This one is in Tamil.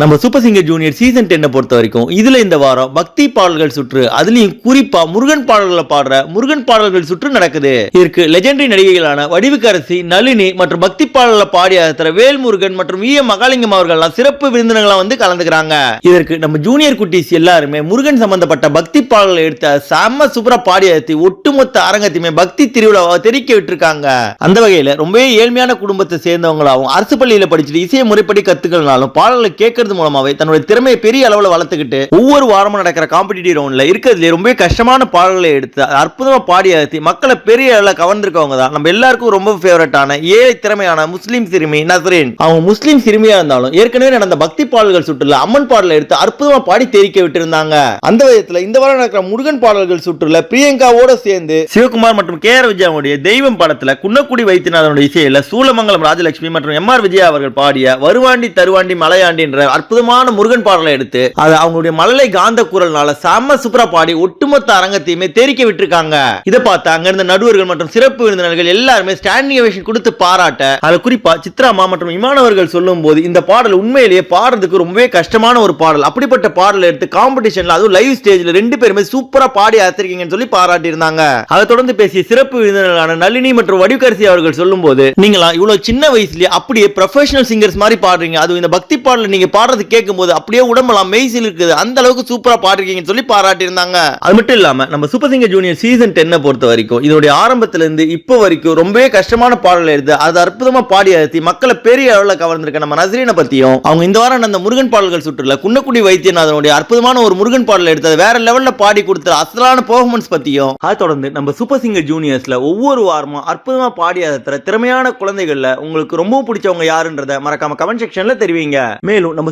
நம்ம சூப்பர் சிங்கர் ஜூனியர் சீசன் டென்னை பொறுத்த வரைக்கும் இதுல இந்த வாரம் பக்தி பாடல்கள் சுற்று அதுலயும் குறிப்பா முருகன் பாடல்களை பாடுற முருகன் பாடல்கள் சுற்று நடக்குது. இதற்கு லெஜெண்டரி நடிகைகளான வடிவுக்கரசி நளினி மற்றும் பக்தி பாடல்களை பாடிய திரு வேல்முருகன் மற்றும் வி மகாலிங்கம் அவர்கள்லாம் சிறப்பு விருந்தினர்களா வந்து கலந்துக்கிறாங்க. இதற்கு நம்ம ஜூனியர் குட்டீஸ் எல்லாருமே முருகன் சம்பந்தப்பட்ட பக்தி பாடல்களை எடுத்த செம்ம சூப்பரா பாடியத்தை ஒட்டுமொத்த அரங்கத்தையுமே பக்தி திருவிழாவை தெரிவிக்க விட்டுருக்காங்க. அந்த வகையில ரொம்பவே ஏழ்மையான குடும்பத்தை சேர்ந்தவங்களாவும் அரசு பள்ளியில் படிச்சுட்டு இசையை முறைப்படி கத்துக்கலனாலும் பாடல்களை கேட்க கேட்கறது மூலமாவே தன்னுடைய திறமையை பெரிய அளவுல வளர்த்துக்கிட்டு ஒவ்வொரு வாரமும் நடக்கிற காம்படிட்டிவ் ரவுண்ட்ல இருக்கிறதுல ரொம்பவே கஷ்டமான பாடல்களை எடுத்து அற்புதமாக பாடி அகத்தி மக்களை பெரிய அளவில் கவர்ந்திருக்கவங்க தான். நம்ம எல்லாருக்கும் ரொம்ப ஃபேவரட்டான ஏழை திறமையான முஸ்லீம் சிறுமி நசரேன் அவங்க முஸ்லீம் சிறுமியா இருந்தாலும் ஏற்கனவே நடந்த பக்தி பாடல்கள் சுற்றுல அம்மன் பாடலை எடுத்து அற்புதமாக பாடி தெரிக்க விட்டிருந்தாங்க. அந்த விதத்தில் இந்த வாரம் நடக்கிற முருகன் பாடல்கள் சுற்றுல பிரியங்காவோட சேர்ந்து சிவகுமார் மற்றும் கே ஆர் விஜயாவுடைய தெய்வம் படத்தில் குன்னக்குடி வைத்தியநாதனுடைய இசையில சூலமங்கலம் ராஜலட்சுமி மற்றும் எம் ஆர் விஜயா அவர்கள் பாடிய வருவாண்டி தருவாண்டி மலையாண்டி என்ற அற்புதமான முருகன் பாடலை எடுத்து அது அவங்களுடைய மழலை காந்த குரல்னால செம சூப்பரா பாடி ஒட்டுமொத்த அரங்கத்தையுமே தெரிக்க விட்டுருக்காங்க. இதை பார்த்து அங்க இருந்த நடுவர்கள் மற்றும் சிறப்பு விருந்தினர்கள் எல்லாருமே ஸ்டாண்டிங் ovation கொடுத்து பாராட்ட அது குறிப்பா சித்ராமா மற்றும் இமானவர்கள் சொல்லும் போது இந்த பாடல் உண்மையிலேயே பாடுறதுக்கு ரொம்பவே கஷ்டமான ஒரு பாடல். அப்படிப்பட்ட பாடலை எடுத்து காம்படிஷன்ல அதுவும் லைவ் ஸ்டேஜ்ல ரெண்டு பேருமே சூப்பரா பாடி அசரிக்கீங்கன்னு சொல்லி பாராட்டி இருந்தாங்க அதை தொடர்ந்து பேசிய சிறப்பு விருந்தினர்களான நளினி மற்றும் வடிவகரசி அவர்கள் சொல்லும்போது நீங்களா இவ்வளவு சின்ன வயசுலயே அப்படியே ப்ரொஃபஷனல் சிங்கர்ஸ் மாதிரி பாடுறீங்க. அதுவும் இந்த பக்தி பாடல நீங்க பாடுறது கேட்கும்போது அப்படியே உடம்பெல்லாம் மெய்சில் இருக்குது. அந்த அளவுக்கு சூப்பரா பாடிருக்கீங்கன்னு சொல்லி பாராட்டியிருந்தாங்க. அது மட்டும் இல்லாம நம்ம சூப்பர் சிங்கர் ஜூனியர் சீசன் டென்னை பொறுத்த வரைக்கும் இதனுடைய ஆரம்பத்துல இருந்து இப்போ வரைக்கும் ரொம்பவே கஷ்டமான பாடல் எடுத்து அது அற்புதமா பாடி அழுத்தி மக்களை பெரிய அளவுல கவர்ந்திருக்க நம்ம நசரீனை பத்தியும் அவங்க இந்த வாரம் அந்த முருகன் பாடல்கள் சுற்றுல குன்னக்குடி வைத்தியநாதனுடைய அற்புதமான ஒரு முருகன் பாடல் எடுத்து அதை வேற லெவல்ல பாடி கொடுத்த அசலான பெர்ஃபார்மன்ஸ் பத்தியும் அதை தொடர்ந்து நம்ம சூப்பர் சிங்கர் ஜூனியர்ஸ்ல ஒவ்வொரு வாரமும் அற்புதமா பாடி திறமையான குழந்தைகள்ல உங்களுக்கு ரொம்ப பிடிச்சவங்க யாருன்றத மறக்காம கமெண்ட் செக்ஷன்ல தெரிவிங்க. மேலும் நம்ம